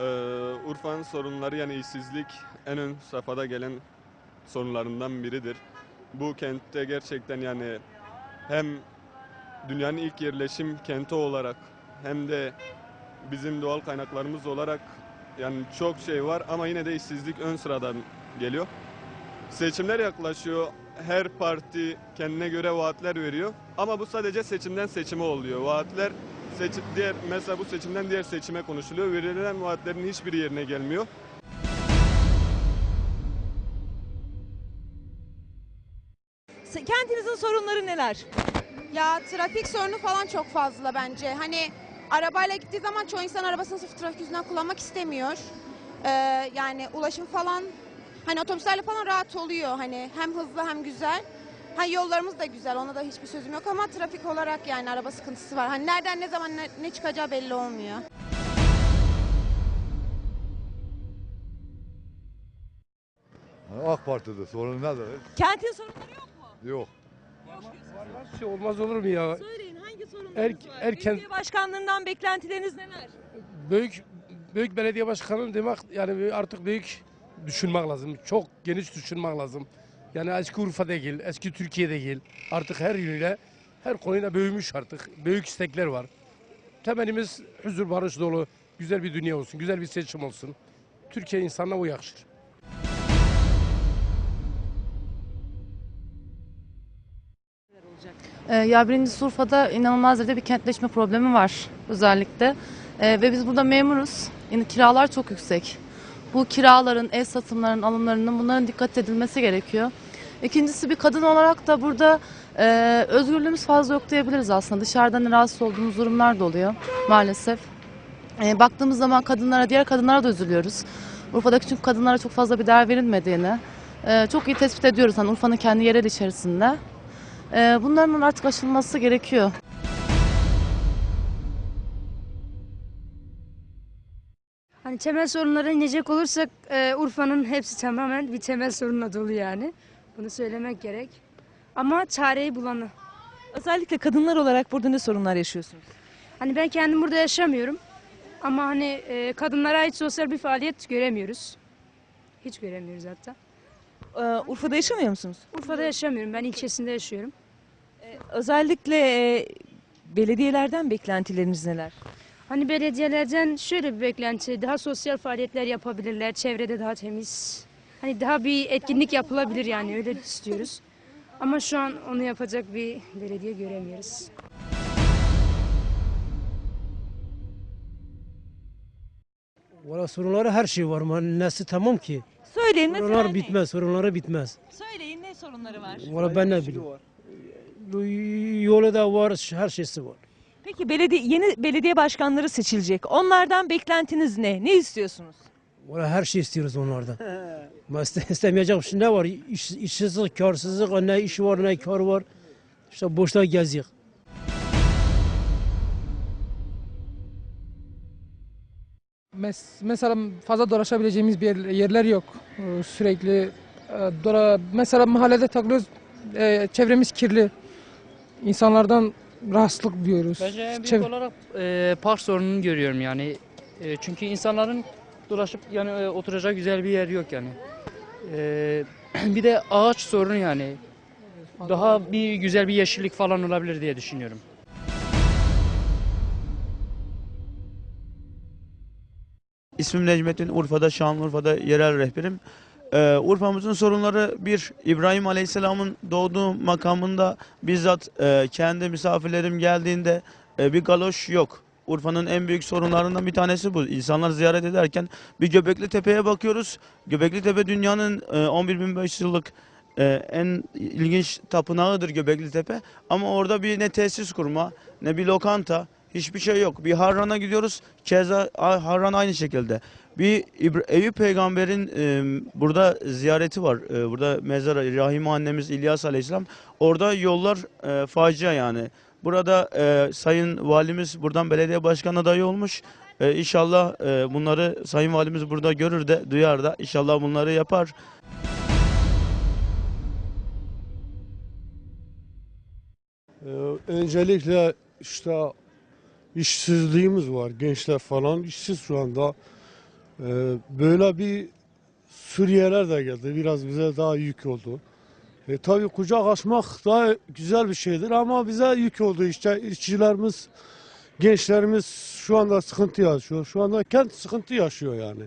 Ee, Urfa'nın sorunları yani işsizlik en ön safhada gelen sorunlarından biridir. Bu kentte gerçekten yani hem dünyanın ilk yerleşim kenti olarak hem de bizim doğal kaynaklarımız olarak yani çok şey var ama yine de işsizlik ön sıradan geliyor. Seçimler yaklaşıyor. Her parti kendine göre vaatler veriyor. Ama bu sadece seçimden seçime oluyor. Vaatler seçim, diğer mesela bu seçimden diğer seçime konuşuluyor. Verilen vaatlerin hiçbir yerine gelmiyor. Kentinizin sorunları neler? Ya trafik sorunu falan çok fazla bence. Hani arabayla gittiği zaman çoğu insan arabasını sırf trafik yüzünden kullanmak istemiyor. Ee, yani ulaşım falan hani otobüslerle falan rahat oluyor. Hani hem hızlı hem güzel. Ha yollarımız da güzel. Ona da hiçbir sözüm yok ama trafik olarak yani araba sıkıntısı var. Hani nereden ne zaman ne, ne çıkacağı belli olmuyor. AK Parti'de sorun nedir? Kentin sorunları yok mu? Yok. Bir şey olmaz olur mu ya? Söyleyin hangi sorunlarınız Er- var? erken- Belediye başkanlığından beklentileriniz neler? Büyük büyük belediye başkanı demek yani artık büyük düşünmek lazım. Çok geniş düşünmek lazım. Yani eski Urfa değil, eski Türkiye değil. Artık her yönüyle her konuyla büyümüş artık. Büyük istekler var. Temennimiz huzur barış dolu, güzel bir dünya olsun, güzel bir seçim olsun. Türkiye insanına o yakışır. Ee, Ya birincisi Urfa'da inanılmaz derecede bir kentleşme problemi var özellikle. Ee, ve biz burada memuruz. Yani kiralar çok yüksek. Bu kiraların, ev satımlarının, alımlarının bunların dikkat edilmesi gerekiyor. İkincisi bir kadın olarak da burada e, özgürlüğümüz fazla yok diyebiliriz aslında. Dışarıdan rahatsız olduğumuz durumlar da oluyor maalesef. E, baktığımız zaman kadınlara, diğer kadınlara da üzülüyoruz. Urfa'daki çünkü kadınlara çok fazla bir değer verilmediğini e, çok iyi tespit ediyoruz hani Urfa'nın kendi yerel içerisinde. Ee, bunların artık aşılması gerekiyor. Hani temel sorunlara inecek olursak e, Urfa'nın hepsi tamamen bir temel sorunla dolu yani. Bunu söylemek gerek. Ama çareyi bulanı. Özellikle kadınlar olarak burada ne sorunlar yaşıyorsunuz? Hani ben kendim burada yaşamıyorum. Ama hani e, kadınlara ait sosyal bir faaliyet göremiyoruz. Hiç göremiyoruz hatta. Ee, Urfa'da yaşamıyor musunuz? Urfa'da yaşamıyorum. Ben ilçesinde yaşıyorum. Özellikle e, belediyelerden beklentileriniz neler? Hani belediyelerden şöyle bir beklenti. Daha sosyal faaliyetler yapabilirler. Çevrede daha temiz. Hani daha bir etkinlik yapılabilir yani öyle istiyoruz. Ama şu an onu yapacak bir belediye göremiyoruz. Valla sorunları her şey var. ama Nesi tamam ki? Söyleyin mesela Sorunlar ne? bitmez, sorunları bitmez. Söyleyin ne sorunları var? Valla ben ne bileyim. Yolu da var, her şeysi var. Peki belediye yeni belediye başkanları seçilecek. Onlardan beklentiniz ne? Ne istiyorsunuz? Valla her şey istiyoruz onlardan. Ama iste- istemeyecek bir şey ne var? İş, işsizlik, karsızlık, ne iş var ne kar var. İşte boşta geziyor. Mes- mesela fazla dolaşabileceğimiz bir yer- yerler yok. Ee, Sürekli e, dora mesela mahallede takılıyoruz. e, çevremiz kirli. İnsanlardan rahatsızlık duyuyoruz. Bence en büyük Çev- olarak e, park sorununu görüyorum yani. E, çünkü insanların dolaşıp yani e, oturacak güzel bir yer yok yani. E, bir de ağaç sorunu yani. Daha bir güzel bir yeşillik falan olabilir diye düşünüyorum. İsmim Necmettin, Urfa'da, Şanlıurfa'da yerel rehberim. Ee, Urfa'mızın sorunları bir, İbrahim Aleyhisselam'ın doğduğu makamında bizzat e, kendi misafirlerim geldiğinde e, bir galoş yok. Urfa'nın en büyük sorunlarından bir tanesi bu. İnsanlar ziyaret ederken bir Göbekli Tepe'ye bakıyoruz. Göbekli Tepe dünyanın e, 11.500 yıllık e, en ilginç tapınağıdır Göbekli Tepe. Ama orada bir ne tesis kurma, ne bir lokanta, hiçbir şey yok. Bir Harran'a gidiyoruz, keza Harran aynı şekilde. Bir İbra- Eyüp peygamberin e, burada ziyareti var. E, burada mezarı Rahim annemiz İlyas Aleyhisselam. Orada yollar e, facia yani. Burada e, Sayın Valimiz buradan belediye başkan adayı olmuş. E, inşallah e, bunları Sayın Valimiz burada görür de duyar da inşallah bunları yapar. Ee, öncelikle işte işsizliğimiz var. Gençler falan işsiz şu anda. Ee, böyle bir Suriyeliler de geldi. Biraz bize daha yük oldu. E, tabii kucak açmak daha güzel bir şeydir ama bize yük oldu. İşte işçilerimiz, gençlerimiz şu anda sıkıntı yaşıyor. Şu anda kent sıkıntı yaşıyor yani.